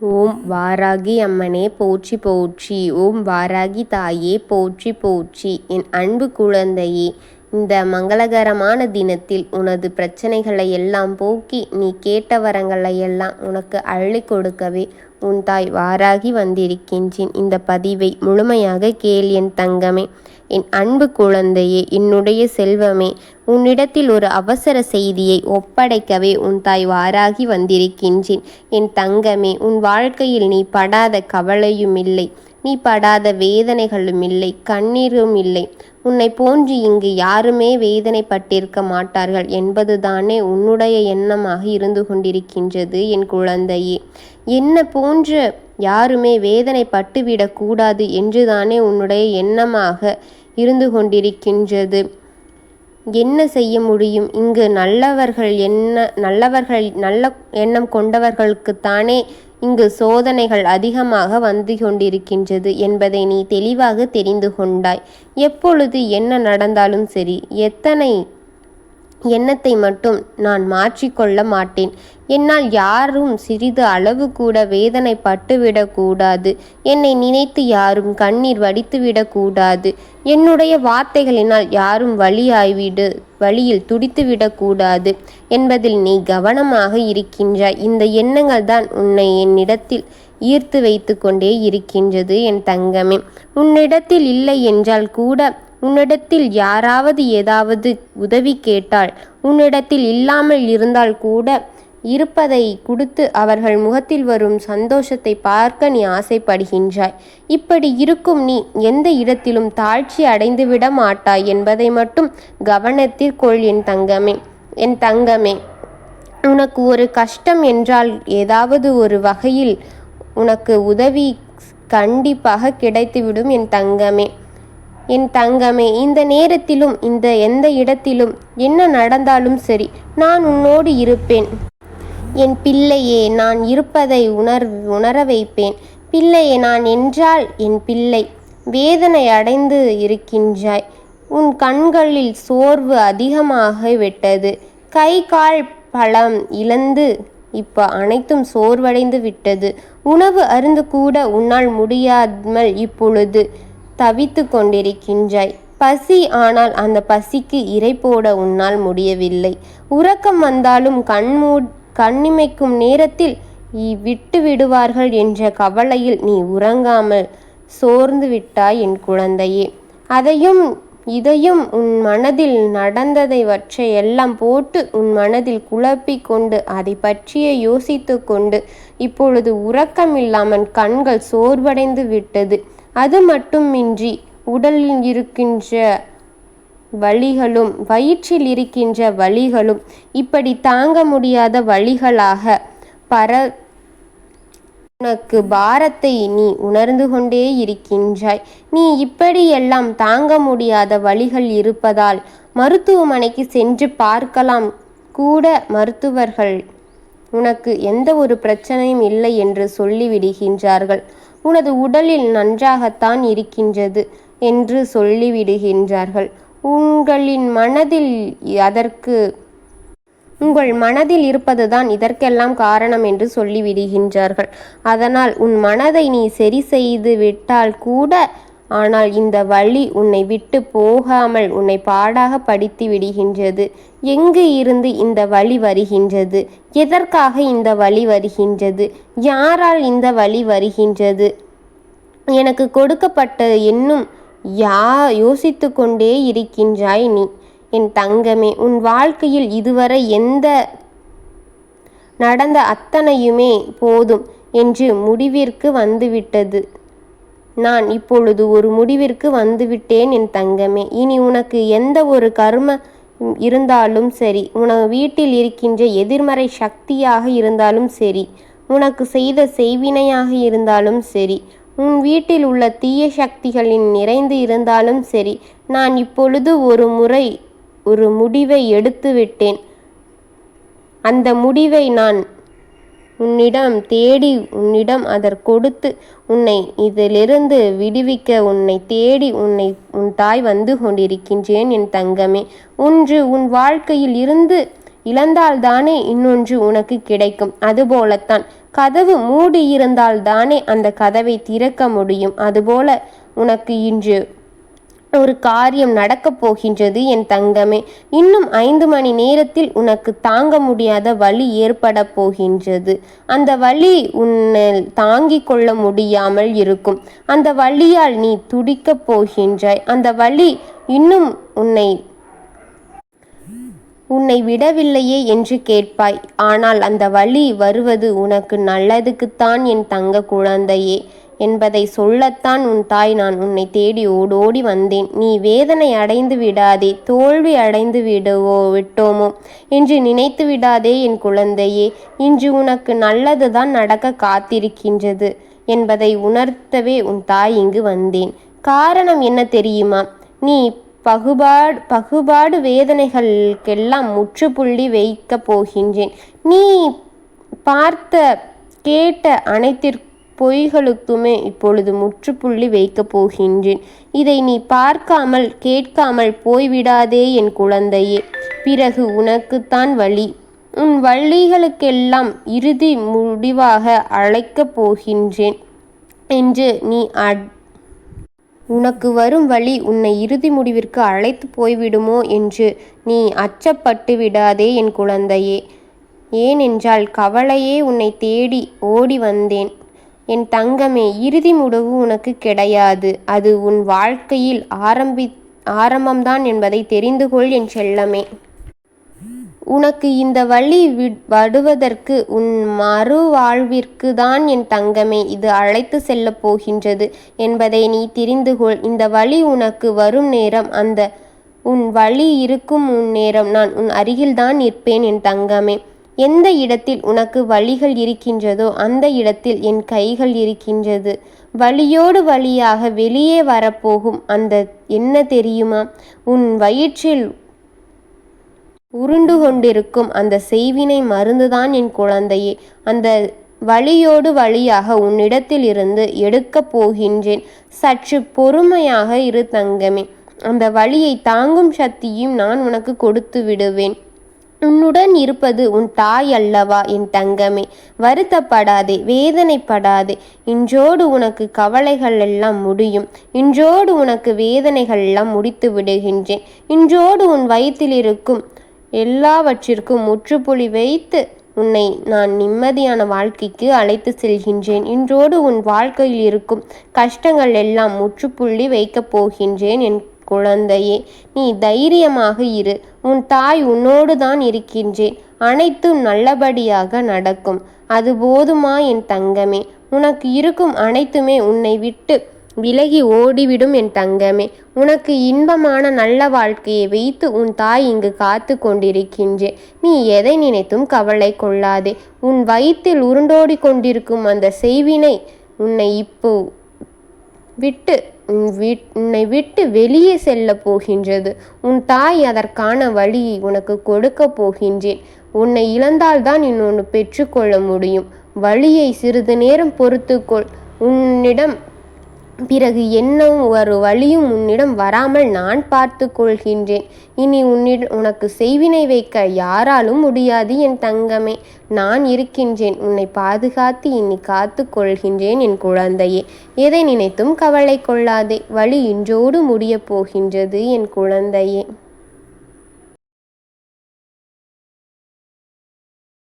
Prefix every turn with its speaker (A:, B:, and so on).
A: ஓம் வாராகி அம்மனே போற்றி போற்றி. ஓம் வாராகி தாயே போற்றி போற்றி. என் அன்பு குழந்தையே இந்த மங்களகரமான தினத்தில் உனது பிரச்சனைகளை எல்லாம் போக்கி நீ கேட்ட வரங்களை எல்லாம் உனக்கு அள்ளி கொடுக்கவே உன் தாய் வாராகி வந்திருக்கின்றேன். இந்த பதிவை முழுமையாக கேள் என் தங்கமே. என் அன்பு குழந்தையே என்னுடைய செல்வமே உன்னிடத்தில் ஒரு அவசர செய்தியை ஒப்படைக்கவே உன் தாய் வாராகி வந்திருக்கின்றேன். என் தங்கமே உன் வாழ்க்கையில் நீ படாத கவலையும் இல்லை. நீ படாத வேதனைகளும் இல்லை கண்ணீரும் இல்லை. உன்னை போன்று இங்கு யாருமே வேதனைப்பட்டிருக்க மாட்டார்கள். என்பதுதானே உன்னுடைய எண்ணமாக இருந்து கொண்டிருக்கின்றது என் குழந்தையே. என்ன போன்று யாருமே வேதனைப்பட்டுவிடக்கூடாது என்றுதானே உன்னுடைய எண்ணமாக இருந்து கொண்டிருக்கின்றது. என்ன செய்ய முடியும்? இங்கு நல்லவர்கள் என்ன நல்லவர்கள் நல்ல எண்ணம் கொண்டவர்களுக்குத்தானே இங்கு சோதனைகள் அதிகமாக வந்து கொண்டிருக்கின்றது என்பதை நீ தெளிவாக தெரிந்து கொண்டாய். எப்பொழுது என்ன நடந்தாலும் சரி எத்தனை எண்ணத்தை மட்டும் நான் மாற்றிக்கொள்ள மாட்டேன். என்னால் யாரும் சிறிது அளவு கூட வேதனை பட்டுவிடக்கூடாது என்னை நினைத்து யாரும் கண்ணீர் வடித்துவிடக்கூடாது என்னுடைய வார்த்தைகளினால் யாரும் வழியாய்விடு வழியில் துடித்துவிடக்கூடாது என்பதில் நீ கவனமாக இருக்கின்றாய். இந்த எண்ணங்கள் தான் உன்னை என்னிடத்தில் ஈர்த்து வைத்து கொண்டே இருக்கின்றது என் தங்கமே. உன்னிடத்தில் இல்லை என்றால் கூட உன்னிடத்தில் யாராவது ஏதாவது உதவி கேட்டால் உன்னிடத்தில் இல்லாமல் இருந்தால் கூட இருப்பதை கொடுத்து அவர்கள் முகத்தில் வரும் சந்தோஷத்தை பார்க்க நீ ஆசைப்படுகின்றாய். இப்படி இருக்கும் நீ எந்த இடத்திலும் தாழ்ச்சி அடைந்துவிட மாட்டாய் என்பதை மட்டும் கவனத்தில் கொள் என் தங்கமே என் தங்கமே. உனக்கு ஒரு கஷ்டம் என்றால் ஏதாவது ஒரு வகையில் உனக்கு உதவி கண்டிப்பாக கிடைத்துவிடும் என் தங்கமே. என் தங்கமே இந்த நேரத்திலும் இந்த எந்த இடத்திலும் என்ன நடந்தாலும் சரி நான் உன்னோடு இருப்பேன். என் பிள்ளையே நான் இருப்பதை உணர் உணர வைப்பேன். பிள்ளையே நான் என்றால் என் பிள்ளை வேதனை அடைந்து இருக்கின்றாய். உன் கண்களில் சோர்வு அதிகமாக விட்டது. கை கால் பழம் இழந்து இப்போ அனைத்தும் சோர்வடைந்து விட்டது. உணவு அருந்து கூட உன்னால் முடியாமல் இப்பொழுது தவித்து கொண்டிருக்கின்றாய். பசி ஆனால் அந்த பசிக்கு இறை போட உன்னால் முடியவில்லை. உறக்கம் வந்தாலும் கண்மூ கண்ணிமைக்கும் நேரத்தில் விட்டு விடுவார்கள் என்ற கவலையில் நீ உறங்காமல் சோர்ந்து விட்டாய் என் குழந்தையே. அதையும் இதையும் உன் மனதில் நடந்ததை வற்றை எல்லாம் போட்டு உன் மனதில் குழப்பிக் கொண்டு அதை பற்றிய யோசித்து கொண்டு இப்பொழுது உறக்கமில்லாமல் கண்கள் சோர்வடைந்து விட்டது. அது மட்டுமின்றி உடலில் இருக்கின்ற வழிகளும் வயிற்றில் இருக்கின்ற வழிகளும் இப்படி தாங்க முடியாத வழிகளாக பர உனக்கு பாரத்தை நீ உணர்ந்து கொண்டே இருக்கின்றாய். நீ இப்படியெல்லாம் தாங்க முடியாத வழிகள் இருப்பதால் மருத்துவமனைக்கு சென்று பார்க்கலாம். கூட மருத்துவர்கள் உனக்கு எந்த ஒரு பிரச்சனையும் இல்லை என்று சொல்லிவிடுகின்றார்கள். உனது உடலில் நன்றாகத்தான் இருக்கின்றது என்று சொல்லிவிடுகின்றார்கள். உங்களின் மனதில் அதற்கு உங்கள் மனதில் இருப்பதுதான் இதற்கெல்லாம் காரணம் என்று சொல்லிவிடுகின்றார்கள். அதனால் உன் மனதை நீ சரி செய்து விட்டால் கூட ஆனால் இந்த வழி உன்னை விட்டு போகாமல் உன்னை பாடாக படித்து விடுகின்றது. எங்கு இருந்து இந்த வழி வருகின்றது? எதற்காக இந்த வழி வருகின்றது? யாரால் இந்த வழி வருகின்றது? எனக்கு கொடுக்கப்பட்ட என்னும் யா யோசித்து கொண்டே இருக்கின்றாய் நீ. என் தங்கமே உன் வாழ்க்கையில் இதுவரை எந்த நடந்த அத்தனையுமே போதும் என்று முடிவிற்கு வந்துவிட்டது. நான் இப்பொழுது ஒரு முடிவிற்கு வந்துவிட்டேன் என் தங்கமே. இனி உனக்கு எந்த ஒரு கர்ம இருந்தாலும் சரி உனக்கு வீட்டில் இருக்கின்ற எதிர்மறை சக்தியாக இருந்தாலும் சரி உனக்கு செய்த செய்வினையாக இருந்தாலும் சரி உன் வீட்டில் உள்ள தீய சக்திகளின் நிறைந்து இருந்தாலும் சரி நான் இப்பொழுது ஒரு முறை ஒரு முடிவை எடுத்துவிட்டேன். அந்த முடிவை நான் உன்னிடம் தேடி உன்னிடம் அதற் கொடுத்து உன்னை இதிலிருந்து விடுவிக்க உன்னை தேடி உன்னை உன் தாய் வந்து கொண்டிருக்கின்றேன் என் தங்கமே. ஒன்று உன் வாழ்க்கையில் இருந்து இழந்தால்தானே இன்னொன்று உனக்கு கிடைக்கும். அதுபோலத்தான் கதவு மூடியிருந்தால் தானே அந்த கதவை திறக்க முடியும். அதுபோல உனக்கு இன்று ஒரு காரியம் நடக்கப் போகின்றது என் தங்கமே. இன்னும் ஐந்து மணி நேரத்தில் உனக்கு தாங்க முடியாத வழி ஏற்பட போகின்றது. அந்த வழி உன்னை தாங்கிக் கொள்ள முடியாமல் இருக்கும். அந்த வழியால் நீ துடிக்கப் போகின்றாய். அந்த வழி இன்னும் உன்னை உன்னை விடவில்லையே என்று கேட்பாய். ஆனால் அந்த வழி வருவது உனக்கு நல்லதுக்குத்தான் என் தங்க குழந்தையே. என்பதை சொல்லத்தான் உன் தாய் நான் உன்னை தேடி ஓடோடி வந்தேன். நீ வேதனை அடைந்து விடாதே தோல்வி அடைந்து விடுவோ விட்டோமோ? என்று நினைத்து விடாதே என் குழந்தையே இன்று உனக்கு நல்லதுதான் நடக்க காத்திருக்கின்றது என்பதை உணர்த்தவே உன் தாய் இங்கு வந்தேன். காரணம் என்ன தெரியுமா? நீ பகுபாடு பகுபாடு வேதனைகளுக்கெல்லாம் முற்றுப்புள்ளி வைக்கப் போகின்றேன். நீ பார்த்த கேட்ட அனைத்திற்கு பொய்களுக்குமே இப்பொழுது முற்றுப்புள்ளி வைக்கப் போகின்றேன். இதை நீ பார்க்காமல் கேட்காமல் போய்விடாதே என் குழந்தையே. பிறகு உனக்குத்தான் வழி. உன் வள்ளிகளுக்கெல்லாம் இறுதி முடிவாக அழைக்கப் போகின்றேன் என்று நீ உனக்கு வரும் வழி உன்னை இறுதி முடிவிற்கு அழைத்து போய்விடுமோ என்று நீ அச்சப்பட்டு விடாதே என் குழந்தையே. ஏனென்றால் கவலையே உன்னை தேடி ஓடி வந்தேன். என் தங்கமே இறுதி முடிவு உனக்கு கிடையாது. அது உன் வாழ்க்கையில் ஆரம்பி ஆரம்பம்தான் என்பதை தெரிந்து கொள் என் செல்லமே. உனக்கு இந்த வழி வடுவதற்கு உன் மறுவாழ்விற்கு தான் என் தங்கமே இது அழைத்து செல்ல போகின்றது என்பதை நீ தெரிந்து கொள். இந்த வழி உனக்கு வரும் நேரம் அந்த உன் வழி இருக்கும் உன் நேரம். நான் உன் அருகில்தான் நிற்பேன் என் தங்கமே. எந்த இடத்தில் உனக்கு வழிகள் இருக்கின்றதோ அந்த இடத்தில் என் கைகள் இருக்கின்றது. வழியோடு வழியாக வெளியே வரப்போகும் அந்த என்ன தெரியுமா? உன் வயிற்றில் உருண்டு கொண்டிருக்கும் அந்த செய்வினை மருந்துதான் என் குழந்தையே. அந்த வழியோடு வழியாக உன்னிடத்தில் இருந்து எடுக்கப் போகின்றேன். சற்று பொறுமையாக இரு தங்கமே. அந்த வழியை தாங்கும் சக்தியும் நான் உனக்கு கொடுத்து விடுவேன். உன்னுடன் இருப்பது உன் தாய் அல்லவா என் தங்கமே? வருத்தப்படாதே வேதனைப்படாதே. இன்றோடு உனக்கு கவலைகள் எல்லாம் முடியும். இன்றோடு உனக்கு வேதனைகள் எல்லாம் முடித்து விடுகின்றேன். இன்றோடு உன் வயிற்றில் இருக்கும் எல்லாவற்றிற்கும் முற்றுப்புள்ளி வைத்து உன்னை நான் நிம்மதியான வாழ்க்கைக்கு அழைத்து செல்கின்றேன். இன்றோடு உன் வாழ்க்கையில் இருக்கும் கஷ்டங்கள் எல்லாம் முற்றுப்புள்ளி வைக்கப் போகின்றேன் என் குழந்தையே நீ தைரியமாக இரு. உன் தாய் உன்னோடு தான் இருக்கின்றேன். அனைத்தும் நல்லபடியாக நடக்கும். அது போதுமா என் தங்கமே? உனக்கு இருக்கும் அனைத்துமே உன்னை விட்டு விலகி ஓடிவிடும் என் தங்கமே. உனக்கு இன்பமான நல்ல வாழ்க்கையை வைத்து உன் தாய் இங்கு காத்து கொண்டிருக்கின்றே. நீ எதை நினைத்தும் கவலை கொள்ளாதே. உன் வயிற்றில் உருண்டோடி கொண்டிருக்கும் அந்த செய்வினை உன்னை இப்போ விட்டு உன்னை விட்டு வெளியே செல்ல போகின்றது. உன் தாய் அதற்கான வழியை உனக்கு கொடுக்க போகின்றேன். உன்னை இழந்தால்தான் இன்னொன்று பெற்றுக்கொள்ள முடியும். வழியை சிறிது நேரம் பொறுத்துக்கொள். உன்னிடம் பிறகு என்ன ஒரு வழியும் உன்னிடம் வராமல் நான் பார்த்து கொள்கின்றேன். இனி உன்னிடம் உனக்கு செய்வினை வைக்க யாராலும் முடியாது என் தங்கமே. நான் இருக்கின்றேன். உன்னை பாதுகாத்து இனி காத்து கொள்கின்றேன் என் குழந்தையே. எதை நினைத்தும் கவலை கொள்ளாதே. வழி இன்றோடு முடியப் போகின்றது என் குழந்தையே.